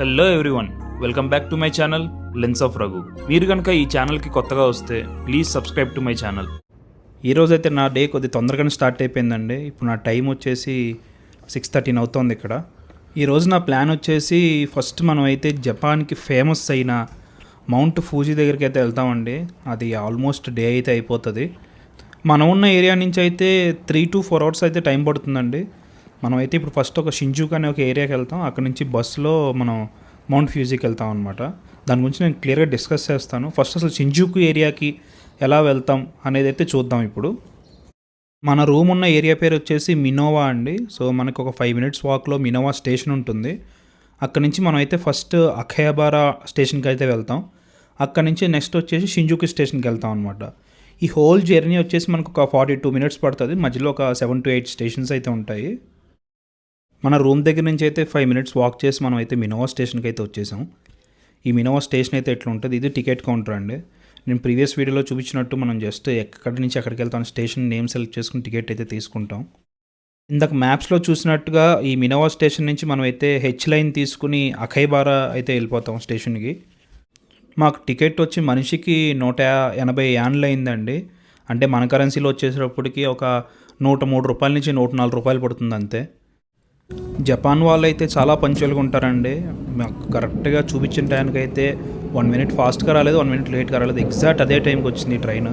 Hello everyone welcome back to my channel lens of Raghu మీరు కనుక ఈ ఛానల్కి కొత్తగా వస్తే please subscribe to my channel ఈ నా డే కొద్ది తొందరగానే స్టార్ట్ అయిపోయిందండి. ఇప్పుడు నా టైం వచ్చేసి సిక్స్ థర్టీన్ అవుతోంది ఇక్కడ. ఈరోజు నా ప్లాన్ వచ్చేసి ఫస్ట్ మనం అయితే జపాన్కి ఫేమస్ అయిన మౌంట్ ఫూజీ దగ్గరికి అయితే వెళ్తామండి. అది ఆల్మోస్ట్ డే అయితే అయిపోతుంది. మనం ఉన్న ఏరియా నుంచి అయితే త్రీ టు ఫోర్ అవర్స్ అయితే టైం పడుతుందండి. మనం అయితే ఇప్పుడు ఫస్ట్ ఒక షింజూక్ అనే ఒక ఏరియాకి వెళ్తాం. అక్కడ నుంచి బస్సులో మనం మౌంట్ ఫ్యూజీకి వెళ్తాం అనమాట దాని గురించి నేను క్లియర్గా డిస్కస్ చేస్తాను. ఫస్ట్ అసలు షింజూకు ఏరియాకి ఎలా వెళ్తాం అనేది అయితే చూద్దాం ఇప్పుడు. మన రూమ్ ఉన్న ఏరియా పేరు వచ్చేసి మినోవా అండి. సో మనకు ఒక ఫైవ్ మినిట్స్ వాక్లో మినోవా స్టేషన్ ఉంటుంది. అక్కడ నుంచి మనం అయితే ఫస్ట్ అఖయాబారా స్టేషన్కి అయితే వెళ్తాం. అక్కడ నుంచి నెక్స్ట్ వచ్చేసి షింజుకి స్టేషన్కి వెళ్తాం అనమాట ఈ హోల్ జర్నీ వచ్చేసి మనకు ఒక ఫార్టీ టూ మినిట్స్ పడుతుంది. మధ్యలో ఒక సెవెన్ టు ఎయిట్ స్టేషన్స్ అయితే ఉంటాయి. మన రూమ్ దగ్గర నుంచి అయితే ఫైవ్ మినిట్స్ వాక్ చేసి మనం అయితే మినోవా స్టేషన్కి అయితే వచ్చేసాం. ఈ మినోవా స్టేషన్ అయితే ఎట్లా ఉంటుంది ఇది టికెట్ కౌంటర్ అండి. నేను ప్రీవియస్ వీడియోలో చూపించినట్టు మనం జస్ట్ ఎక్కడి నుంచి ఎక్కడికి వెళ్తాం స్టేషన్ నేమ్ సెలెక్ట్ చేసుకుని టికెట్ అయితే తీసుకుంటాం. ఇందాక మ్యాప్స్లో చూసినట్టుగా ఈ మినోవా స్టేషన్ నుంచి మనం అయితే హెచ్ లైన్ తీసుకుని అఖైబారా అయితే వెళ్ళిపోతాం స్టేషన్కి. మాకు టికెట్ వచ్చి మనిషికి నూట ఎనభై యాన్లు అయిందండి. అంటే మన కరెన్సీలో వచ్చేసేటప్పటికి ఒక నూట మూడు రూపాయల నుంచి నూట నాలుగు రూపాయలు పడుతుంది అంతే. జపాన్ వాళ్ళు అయితే చాలా పంచువల్గా ఉంటారండి. మాకు కరెక్ట్గా చూపించిన టైంకి అయితే వన్ మినిట్ ఫాస్ట్గా రాలేదు వన్ మినిట్ లేట్గా రాలేదు. ఎగ్జాక్ట్ అదే టైంకి వచ్చింది ఈ ట్రైన్.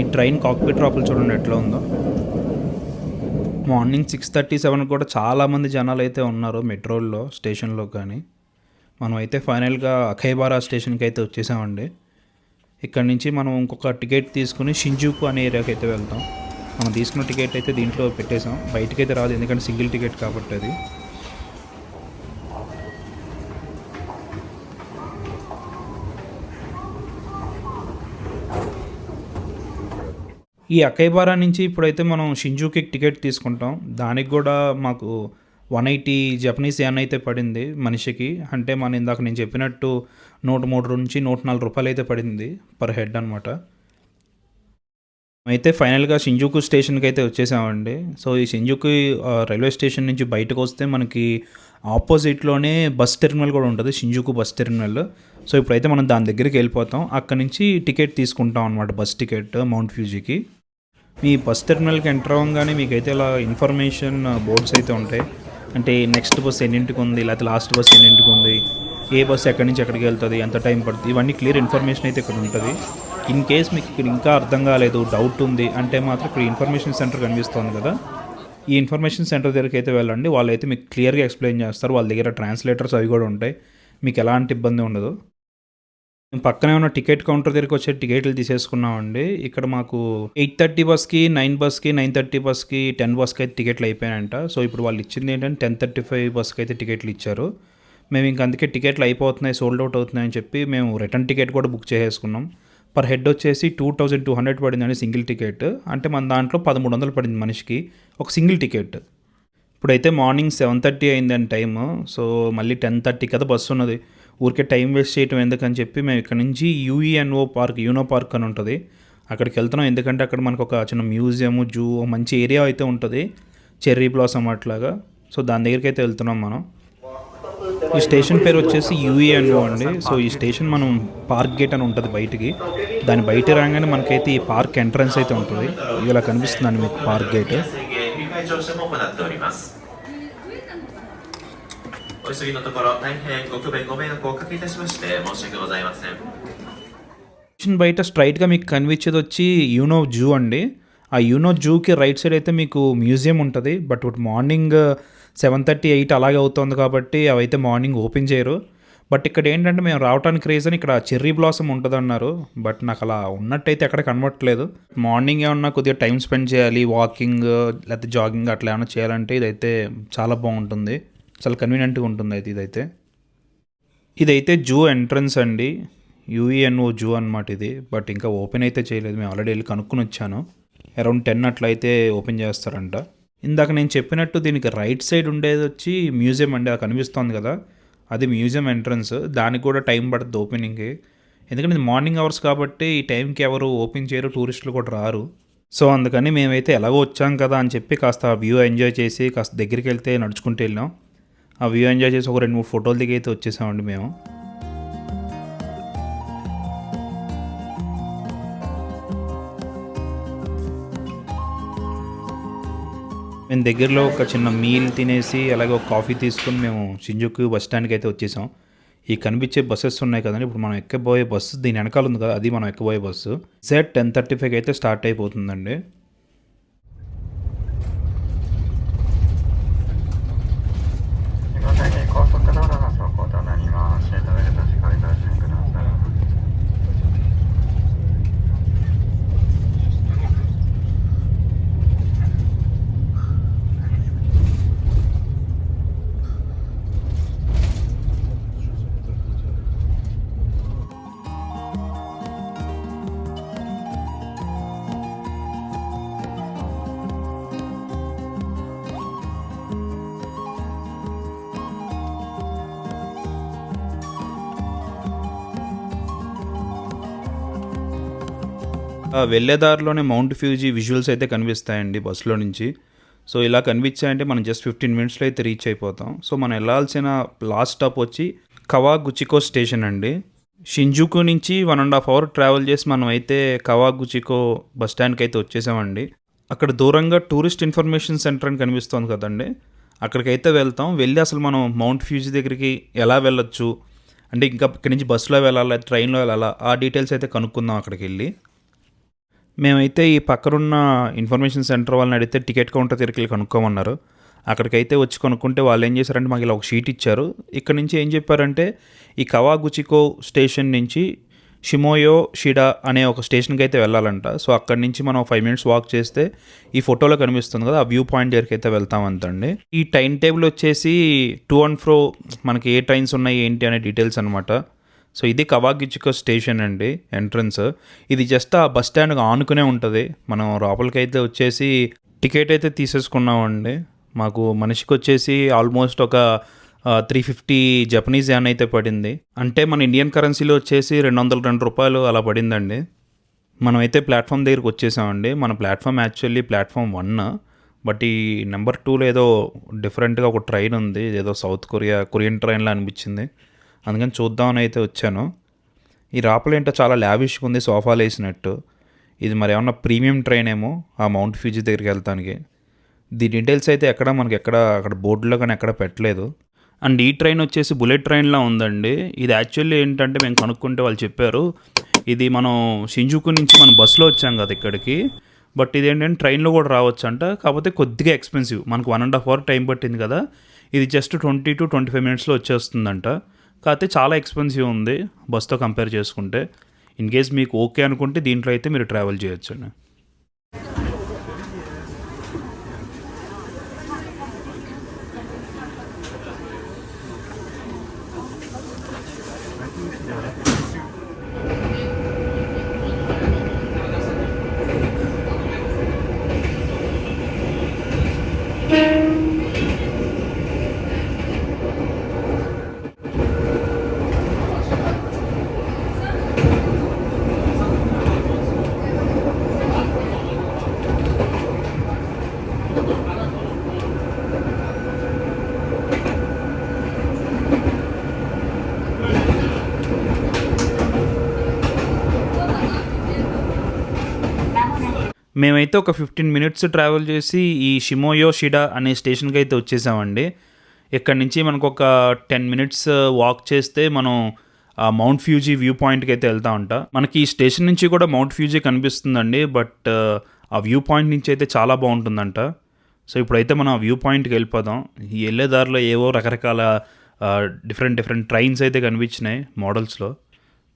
ఈ ట్రైన్ కాక్పిట్ డ్రాపులు చూడండి ఎట్లా ఉందో. మార్నింగ్ సిక్స్ థర్టీ సెవెన్ కూడా చాలామంది జనాలు అయితే ఉన్నారు మెట్రోల్లో స్టేషన్లో కానీ. మనం అయితే ఫైనల్గా అఖైబారా స్టేషన్కి అయితే వచ్చేసామండి. ఇక్కడ నుంచి మనం ఇంకొక టికెట్ తీసుకుని షింజుకు అనే ఏరియాకి అయితే వెళ్తాం. మనం తీసుకున్న టికెట్ అయితే దీంట్లో పెట్టేసాం బయటకైతే రాదు ఎందుకంటే సింగిల్ టికెట్ కాబట్టి అది. ఈ అకైబారా నుంచి ఇప్పుడైతే మనం షింజూకి టికెట్ తీసుకుంటాం. దానికి కూడా మాకు వన్ ఎయిటీ జపనీస్ యాన్ అయితే పడింది మనిషికి. అంటే మన ఇందాక నేను చెప్పినట్టు నూట మూడు నుంచి నూట నాలుగు రూపాయలు అయితే పడింది పర్ హెడ్ అనమాట అయితే ఫైనల్గా షింజుకు స్టేషన్కి అయితే వచ్చేసామండి. సో ఈ షింజుకు రైల్వే స్టేషన్ నుంచి బయటకు వస్తే మనకి ఆపోజిట్లోనే బస్ టెర్మినల్ కూడా ఉంటుంది షింజుకు బస్ టెర్మినల్. సో ఇప్పుడైతే మనం దాని దగ్గరికి వెళ్ళిపోతాం. అక్కడ నుంచి టికెట్ తీసుకుంటాం అనమాట బస్ టికెట్ మౌంట్ ఫ్యూజీకి. మీ బస్ టెర్మినల్కి ఎంటర్ అవ్వగానే మీకైతే ఇలా ఇన్ఫర్మేషన్ బోర్డ్స్ అయితే ఉంటాయి. అంటే నెక్స్ట్ బస్ ఎన్నింటికి ఉంది లేకపోతే లాస్ట్ బస్ ఎన్నింటికి ఉంది ఏ బస్ ఎక్కడి నుంచి ఎక్కడికి వెళ్తుంది ఎంత టైం పడుతుంది ఇవన్నీ క్లియర్ ఇన్ఫర్మేషన్ అయితే ఇక్కడ ఉంటుంది. ఇన్ కేస్ మీకు ఇక్కడ ఇంకా అర్థం కాలేదు డౌట్ ఉంది అంటే మాత్రం ఇక్కడ ఇన్ఫర్మేషన్ సెంటర్ కనిపిస్తుంది కదా. ఈ ఇన్ఫర్మేషన్ సెంటర్ దగ్గరికి అయితే వెళ్ళండి. వాళ్ళు అయితే మీకు క్లియర్గా ఎక్స్ప్లెయిన్ చేస్తారు. వాళ్ళ దగ్గర ట్రాన్స్లేటర్స్ అవి కూడా ఉంటాయి. మీకు ఎలాంటి ఇబ్బంది ఉండదు. మేము పక్కనే ఉన్న టికెట్ కౌంటర్ దగ్గరికి వచ్చే టికెట్లు తీసేసుకున్నామండి. ఇక్కడ మాకు ఎయిట్ థర్టీ బస్కి నైన్ బస్కి నైన్ థర్టీ బస్కి టెన్ బస్కి అయితే టికెట్లు అయిపోయాయంట సో ఇప్పుడు వాళ్ళు ఇచ్చింది ఏంటంటే టెన్ థర్టీ ఫైవ్ బస్కి అయితే టికెట్లు ఇచ్చారు. మేము ఇంక అందుకే టికెట్లు అయిపోతున్నాయి సోల్డ్ అవుట్ అవుతున్నాయని చెప్పి మేము రిటర్న్ టికెట్ కూడా బుక్ చేసేసుకున్నాం. పర్ హెడ్ వచ్చేసి టూ థౌజండ్ టూ హండ్రెడ్ పడిందండి సింగిల్ టికెట్ అంటే మన దాంట్లో పదమూడు వందలు పడింది మనిషికి ఒక సింగిల్ టికెట్ ఇప్పుడైతే మార్నింగ్ సెవెన్ థర్టీ అయిందని టైమ్ సో మళ్ళీ టెన్ థర్టీ కదా బస్సు ఉన్నది. ఊరికే టైం వేస్ట్ చేయటం ఎందుకని చెప్పి మేము ఇక్కడ నుంచి యూఈఎన్ఓ పార్క్ యూనో పార్క్ అని ఉంటుంది. అక్కడికి వెళ్తున్నాం. ఎందుకంటే అక్కడ మనకు ఒక చిన్న మ్యూజియం జూ మంచి ఏరియా అయితే ఉంటుంది. చెర్రీ బ్లాసమ్ అట్లాగా. సో దాని దగ్గరికి అయితే వెళ్తున్నాం మనం. ఈ స్టేషన్ పేరు వచ్చేసి యూఏఎన్ఓ అండి సో ఈ స్టేషన్ మనం పార్క్ గేట్ అని ఉంటుంది బయటికి. దాని బయట రాగానే మనకైతే ఈ పార్క్ ఎంట్రన్స్ అయితే ఉంటుంది. ఇలా కనిపిస్తుందండి మీకు పార్క్ గేట్. బయట స్ట్రైట్గా మీకు కనిపించేది వచ్చి యూనో జూ అండి. ఆ యూనో జూకి రైట్ సైడ్ అయితే మీకు మ్యూజియం ఉంటుంది బట్ ఇప్పుడు మార్నింగ్ సెవెన్ థర్టీ ఎయిట్ అలాగే అవుతుంది కాబట్టి అవైతే మార్నింగ్ ఓపెన్ చేయరు. బట్ ఇక్కడ ఏంటంటే మేము రావడానికి రీజన్ ఇక్కడ చెర్రీ బ్లాసమ్ ఉంటుంది అన్నారు బట్ నాకు అలా ఉన్నట్టయితే ఎక్కడ కనబట్టలేదు మార్నింగ్ ఏమన్నా కొద్దిగా టైం స్పెండ్ చేయాలి వాకింగ్ లేకపోతే జాగింగ్ అట్లా ఏమైనా చేయాలంటే ఇదైతే చాలా బాగుంటుంది. చాలా కన్వీనియంట్గా ఉంటుంది అయితే ఇదైతే. ఇదైతే జూ ఎంట్రన్స్ అండి. యూఈఎన్ఓ జూ అనమాట ఇది బట్ ఇంకా ఓపెన్ అయితే చేయలేదు. మేము ఆల్రెడీ వెళ్ళి కనుక్కొని వచ్చాను అరౌండ్ టెన్ అట్లయితే ఓపెన్ చేస్తారంట. ఇందాక నేను చెప్పినట్టు దీనికి రైట్ సైడ్ ఉండేది వచ్చి మ్యూజియం అండి అది కనిపిస్తోంది కదా. అది మ్యూజియం ఎంట్రన్స్ దానికి కూడా టైం పడుతుంది ఓపెనింగ్కి ఎందుకంటే ఇది మార్నింగ్ అవర్స్ కాబట్టి ఈ టైంకి ఎవరు ఓపెన్ చేయరు టూరిస్టులు కూడా రారు. సో అందుకని మేమైతే ఎలాగో వచ్చాం కదా అని చెప్పి కాస్త వ్యూ ఎంజాయ్ చేసి కాస్త దగ్గరికి వెళ్తే నడుచుకుంటూ వెళ్ళాం. ఆ వ్యూ ఎంజాయ్ చేసి ఒక రెండు మూడు ఫోటోలు దిగి అయితే వచ్చేసామండి మేము. మేము దగ్గరలో ఒక చిన్న మీల్ తినేసి అలాగే ఒక కాఫీ తీసుకుని మేము షింజుకు బస్ స్టాండ్కి అయితే వచ్చేసాం. ఈ కనిపించే బస్సెస్ ఉన్నాయి కదండి. ఇప్పుడు మనం ఎక్కబోయే బస్సు దీని వెనకాల ఉంది కదా అది మనం ఎక్కబోయే bus. Set ten thirty five అయితే స్టార్ట్ అయిపోతుందండి. వెళ్ళేదారిలోనే వెళ్ళే దారిలోనే మౌంట్ ఫ్యూజీ విజువల్స్ అయితే కనిపిస్తాయండి బస్సులో నుంచి. సో ఇలా కనిపించాయంటే మనం జస్ట్ ఫిఫ్టీన్ మినిట్స్లో అయితే రీచ్ అయిపోతాం. సో మనం వెళ్ళాల్సిన లాస్ట్ స్టాప్ వచ్చి కవాగుచికో స్టేషన్ అండి. షింజుకు నుంచి one and half hour travel చేసి మనం అయితే కవాగుచికో బస్ స్టాండ్కి అయితే వచ్చేసామండి. అక్కడ దూరంగా టూరిస్ట్ ఇన్ఫర్మేషన్ సెంటర్ అని కనిపిస్తోంది కదండి. అక్కడికైతే వెళ్తాం. వెళ్ళి అసలు మనం మౌంట్ ఫ్యూజీ దగ్గరికి ఎలా వెళ్ళొచ్చు? అంటే ఇంకా ఇక్కడి నుంచి బస్సులో వెళ్ళాలా? ట్రైన్లో వెళ్ళాలా? ఆ డీటెయిల్స్ అయితే కనుక్కుందాం అక్కడికి వెళ్ళి. మేమైతే ఈ పక్కనున్న ఇన్ఫర్మేషన్ సెంటర్ వాళ్ళని అడిగితే టికెట్ కౌంటర్ దగ్గరికి కనుక్కోమన్నారు. అక్కడికైతే వచ్చి కొనుక్కుంటే వాళ్ళు ఏం చేశారంటే మాకు ఇలా ఒక షీట్ ఇచ్చారు. ఇక్కడ నుంచి ఏం చెప్పారంటే ఈ కవాగుచికో స్టేషన్ నుంచి షిమోయో షిడా అనే ఒక స్టేషన్కి అయితే వెళ్ళాలంట. సో అక్కడి నుంచి మనం ఫైవ్ మినిట్స్ వాక్ చేస్తే ఈ ఫోటోలో కనిపిస్తుంది కదా ఆ వ్యూ పాయింట్ దగ్గరికి అయితే వెళ్తామంతండి ఈ టైం టేబుల్ వచ్చేసి టూ అండ్ ఫ్రో మనకి ఏ ట్రైన్స్ ఉన్నాయి ఏంటి అనే డీటెయిల్స్ అనమాట సో ఇది కవాగిచుకో స్టేషన్ అండి ఎంట్రన్స్. ఇది జస్ట్ ఆ బస్ స్టాండ్ ఆనుకునే ఉంటుంది. మనం లోపలికైతే వచ్చేసి టికెట్ అయితే తీసేసుకున్నామండి. మాకు మనిషికి వచ్చేసి ఆల్మోస్ట్ ఒక త్రీ ఫిఫ్టీ జపనీస్ యాన్ అయితే పడింది. అంటే మన ఇండియన్ కరెన్సీలో వచ్చేసి రెండు వందల రెండు రూపాయలు అలా పడిందండి. మనమైతే ప్లాట్ఫామ్ దగ్గరికి వచ్చేసామండి. మన platform actually platform one but ఈ నెంబర్ టూలో ఏదో డిఫరెంట్గా ఒక ట్రైన్ ఉంది. ఏదో సౌత్ కొరియా కొరియన్ ట్రైన్లో అనిపించింది. అందుకని చూద్దామని అయితే వచ్చాను. ఈ రాపలేంటో చాలా లావిష్గా ఉంది సోఫాలు వేసినట్టు ఇది మరి ఏమన్నా ప్రీమియం ట్రైన్ ఏమో ఆ మౌంట్ ఫ్యూజీ దగ్గరికి వెళ్తానికి. దీని డీటెయిల్స్ అయితే ఎక్కడ మనకి ఎక్కడ అక్కడ బోర్డులో కానీ ఎక్కడ పెట్టలేదు. అండ్ ఈ ట్రైన్ వచ్చేసి బుల్లెట్ ట్రైన్లా ఉందండి. ఇది యాక్చువల్లీ ఏంటంటే మేము కనుక్కుంటే వాళ్ళు చెప్పారు ఇది మనం షింజుకు నుంచి మనం బస్సులో వచ్చాం కదా ఇక్కడికి. బట్ ఇది ఏంటంటే ట్రైన్లో కూడా రావచ్చు అంట కాకపోతే కొద్దిగా ఎక్స్పెన్సివ్. మనకు one and half hour time పట్టింది కదా. ఇది just twenty to twenty five మినిట్స్లో వచ్చేస్తుందంట. కాకపోతే చాలా ఎక్స్పెన్సివ్ ఉంది. బస్తో కంపేర్ చేసుకుంటే. ఇన్ కేస్ మీకు ఓకే అనుకుంటే దీంట్లో అయితే మీరు ట్రావెల్ చేయొచ్చండి. మేమైతే ఒక ఫిఫ్టీన్ మినిట్స్ ట్రావెల్ చేసి ఈ షిమోయో షిడా అనే స్టేషన్కి అయితే వచ్చేసామండి. ఇక్కడ నుంచి మనకు ఒక టెన్ మినిట్స్ వాక్ చేస్తే మనం ఆ మౌంట్ ఫ్యూజీ వ్యూ పాయింట్కి అయితే వెళ్తా ఉంటా. మనకి ఈ స్టేషన్ నుంచి కూడా మౌంట్ ఫ్యూజీ కనిపిస్తుందండి బట్ uh, ఆ వ్యూ పాయింట్ నుంచి అయితే చాలా బాగుంటుందంట. సో ఇప్పుడైతే మనం ఆ వ్యూ పాయింట్కి వెళ్ళిపోదాం. ఈ వెళ్ళే దారిలో ఏవో రకరకాల డిఫరెంట్ డిఫరెంట్ ట్రైన్స్ అయితే కనిపించినాయి మోడల్స్లో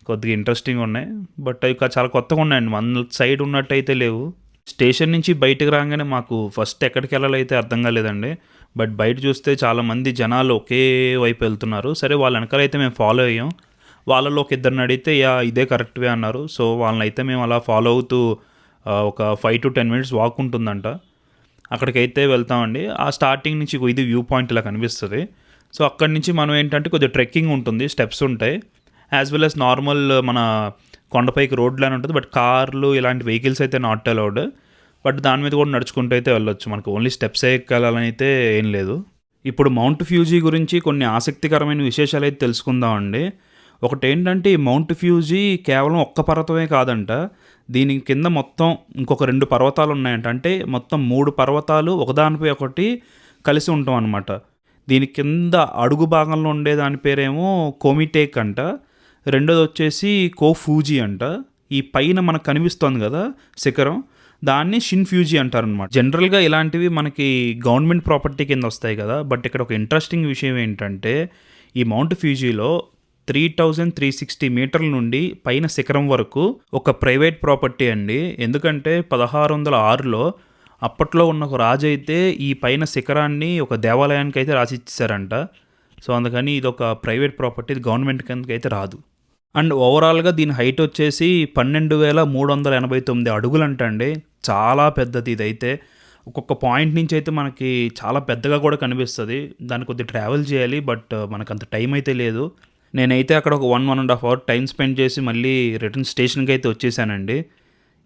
కొద్దిగా ఇంట్రెస్టింగ్ ఉన్నాయి బట్ అవి చాలా కొత్తగా ఉన్నాయండి. మన సైడ్ ఉన్నట్టయితే లేవు. స్టేషన్ నుంచి బయటకు రాగానే మాకు ఫస్ట్ ఎక్కడికి వెళ్ళాలో అయితే అర్థం కాలేదండి. బట్ బయట చూస్తే చాలామంది జనాలు ఒకే వైపు వెళ్తున్నారు. సరే వాళ్ళ వెనకాల అయితే మేము ఫాలో అయ్యాం. వాళ్ళలో ఒక ఇద్దరిని అడిగితే యా ఇదే కరెక్ట్ వే అన్నారు. సో వాళ్ళని అయితే మేము అలా ఫాలో అవుతూ ఒక five to ten minutes walk ఉంటుందంట. అక్కడికైతే వెళ్తామండి. ఆ స్టార్టింగ్ నుంచి ఇది వ్యూ పాయింట్ ఇలా కనిపిస్తుంది. సో అక్కడి నుంచి మనం ఏంటంటే కొద్దిగా ట్రెక్కింగ్ ఉంటుంది స్టెప్స్ ఉంటాయి. యాజ్ వెల్ యాజ్ నార్మల్ మన కొండపైకి రోడ్లు ఉంటుంది బట్ కార్లు ఇలాంటి వెహికల్స్ అయితే నాట్ అలౌడ్ బట్ దాని మీద కూడా నడుచుకుంటూ అయితే వెళ్ళొచ్చు. మనకు ఓన్లీ స్టెప్స్ ఎక్కాలని అయితే ఏం లేదు. ఇప్పుడు మౌంట్ ఫ్యూజీ గురించి కొన్ని ఆసక్తికరమైన విశేషాలు అయితే తెలుసుకుందామండి. ఒకటి ఏంటంటే ఈ మౌంట్ ఫ్యూజీ కేవలం ఒక్క పర్వతమే కాదంట. దీని కింద మొత్తం ఇంకొక రెండు పర్వతాలు ఉన్నాయంట. అంటే మొత్తం మూడు పర్వతాలు ఒకదానిపై ఒకటి కలిసి ఉంటాం అనమాట దీని కింద అడుగు భాగంలో ఉండే దాని పేరేమో కోమిటేక్ అంట. రెండోది వచ్చేసి కోఫూజీ అంట. ఈ పైన మనకు కనిపిస్తోంది కదా శిఖరం. దాన్ని షిన్ ఫ్యూజీ అంటారనమాట జనరల్గా ఇలాంటివి మనకి గవర్నమెంట్ ప్రాపర్టీ కింద వస్తాయి కదా. బట్ ఇక్కడ ఒక ఇంట్రెస్టింగ్ విషయం ఏంటంటే ఈ మౌంట్ ఫ్యూజీలో త్రీ థౌజండ్ త్రీ సిక్స్టీ మీటర్ల నుండి పైన శిఖరం వరకు ఒక ప్రైవేట్ ప్రాపర్టీ అండి. ఎందుకంటే పదహారు వందల ఆరులో అప్పట్లో ఉన్న ఒక రాజు అయితే ఈ పైన శిఖరాన్ని ఒక దేవాలయానికి అయితే రాసి ఇచ్చారంట సో అందుకని ఇది ఒక ప్రైవేట్ ప్రాపర్టీ ఇది గవర్నమెంట్ కిందకి అయితే రాదు. అండ్ ఓవరాల్గా దీని హైట్ వచ్చేసి పన్నెండు వేల మూడు వందల ఎనభై తొమ్మిది అడుగులు అంటండి చాలా పెద్దది ఇదైతే. ఒక్కొక్క పాయింట్ నుంచి అయితే మనకి చాలా పెద్దగా కూడా కనిపిస్తుంది. దాన్ని కొద్దిగా ట్రావెల్ చేయాలి బట్ మనకు అంత టైం అయితే లేదు. నేనైతే అక్కడ ఒక one one and half hour time spend చేసి మళ్ళీ రిటర్న్ స్టేషన్కి అయితే వచ్చేసానండి.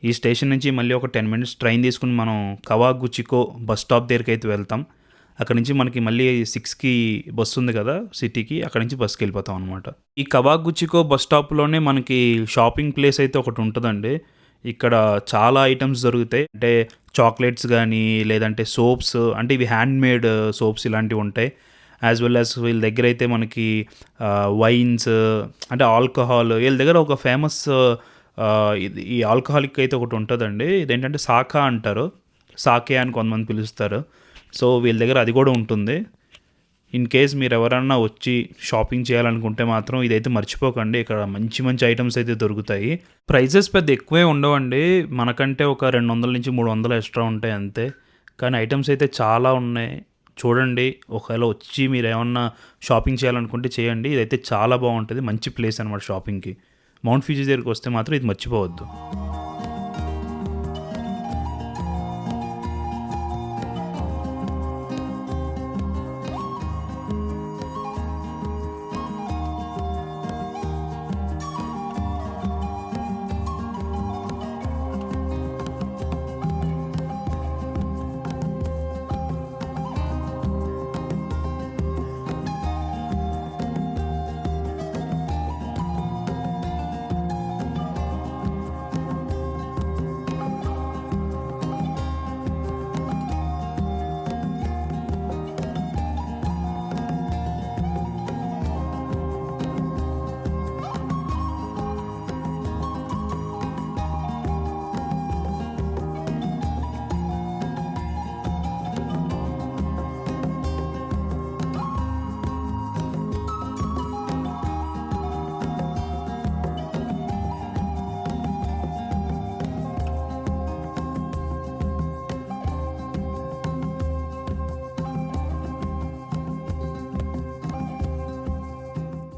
ఈ స్టేషన్ నుంచి మళ్ళీ ఒక టెన్ మినిట్స్ ట్రైన్ తీసుకుని మనం కవాగుచికో బస్ స్టాప్ దగ్గరికి అయితే వెళ్తాం. అక్కడ నుంచి మనకి మళ్ళీ సిక్స్కి బస్సు ఉంది కదా సిటీకి అక్కడ నుంచి బస్కి వెళ్ళిపోతాం అనమాట ఈ కవాగుచ్చికో బస్ స్టాప్లోనే మనకి షాపింగ్ ప్లేస్ అయితే ఒకటి ఉంటుందండి. ఇక్కడ చాలా ఐటమ్స్ దొరుకుతాయి. అంటే చాక్లెట్స్ కానీ లేదంటే సోప్స్ అంటే ఇవి హ్యాండ్ మేడ్ సోప్స్ ఇలాంటివి ఉంటాయి. యాజ్ వెల్ యాజ్ వీళ్ళ దగ్గర అయితే మనకి వైన్స్ అంటే ఆల్కహాల్ వీళ్ళ దగ్గర ఒక ఫేమస్ ఇది ఈ ఆల్కహాలిక్ అయితే ఒకటి ఉంటుందండి. ఇదేంటంటే సాకా అంటారు. సాకే అని కొంతమంది పిలుస్తారు. సో వీళ్ళ దగ్గర అది కూడా ఉంటుంది. ఇన్ కేస్ మీరు ఎవరన్నా వచ్చి షాపింగ్ చేయాలనుకుంటే మాత్రం ఇదైతే మర్చిపోకండి. ఇక్కడ మంచి మంచి ఐటమ్స్ అయితే దొరుకుతాయి. ప్రైజెస్ పెద్ద ఎక్కువే ఉండవండి. మనకంటే ఒక రెండు వందల నుంచి మూడు వందలు ఎక్స్ట్రా ఉంటాయి అంతే. కానీ ఐటమ్స్ అయితే చాలా ఉన్నాయి. చూడండి ఒకవేళ వచ్చి మీరు ఏమన్నా షాపింగ్ చేయాలనుకుంటే చేయండి. ఇదైతే చాలా బాగుంటుంది. మంచి ప్లేస్ అనమాట షాపింగ్కి మౌంట్ ఫ్యూజీ దగ్గరికి వస్తే మాత్రం ఇది మర్చిపోవద్దు.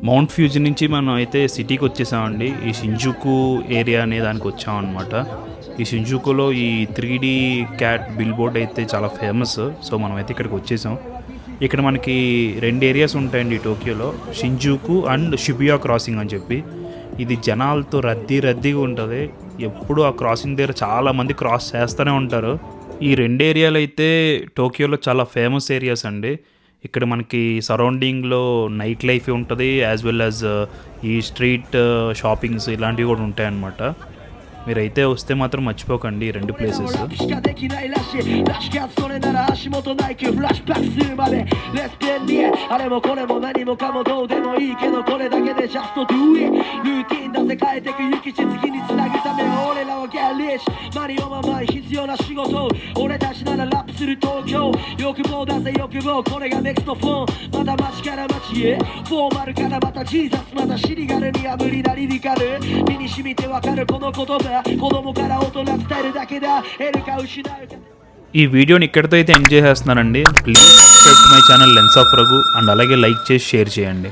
మౌంట్ ఫ్యూజన్ నుంచి మనం అయితే సిటీకి వచ్చేసామండి. ఈ షింజుకు ఏరియా అనే దానికి వచ్చామన్నమాట. ఈ షింజుకులో ఈ three D cat billboard అయితే చాలా ఫేమస్ సో మనం అయితే ఇక్కడికి వచ్చేసాం. ఇక్కడ మనకి రెండు ఏరియాస్ ఉంటాయండి ఈ టోక్యోలో షింజుకు అండ్ షిబియా క్రాసింగ్ అని చెప్పి. ఇది జనాలతో రద్దీ రద్దీగా ఉంటుంది. ఎప్పుడు ఆ క్రాసింగ్ దగ్గర చాలామంది క్రాస్ చేస్తూనే ఉంటారు. ఈ రెండు ఏరియాలు అయితే టోక్యోలో చాలా ఫేమస్ ఏరియాస్ అండి. ఇక్కడ మనకి సరౌండింగ్లో నైట్ లైఫ్ ఉంటుంది యాజ్ వెల్ యాజ్ ఈ స్ట్రీట్ షాపింగ్స్ uh, ఇలాంటివి కూడా ఉంటాయన్నమాట. మీరైతే వస్తే మాత్రం మర్చిపోకండి ఈ రెండు ప్లేసెస్ る東京欲望だぜ欲望これがネクストフォンまた街から街へフォーマルからまたジーザスまたシリガルには無理なリリカル身に染みてわかるこの言葉子供から大人伝えるだけだ得るか失うか ఈ వీడియోని ఇక్కడితో అయితే end చేసేస్తున్నానండి please subscribe to my channel lens of Raghu and అలాగే లైక్ చేసి షేర్ చేయండి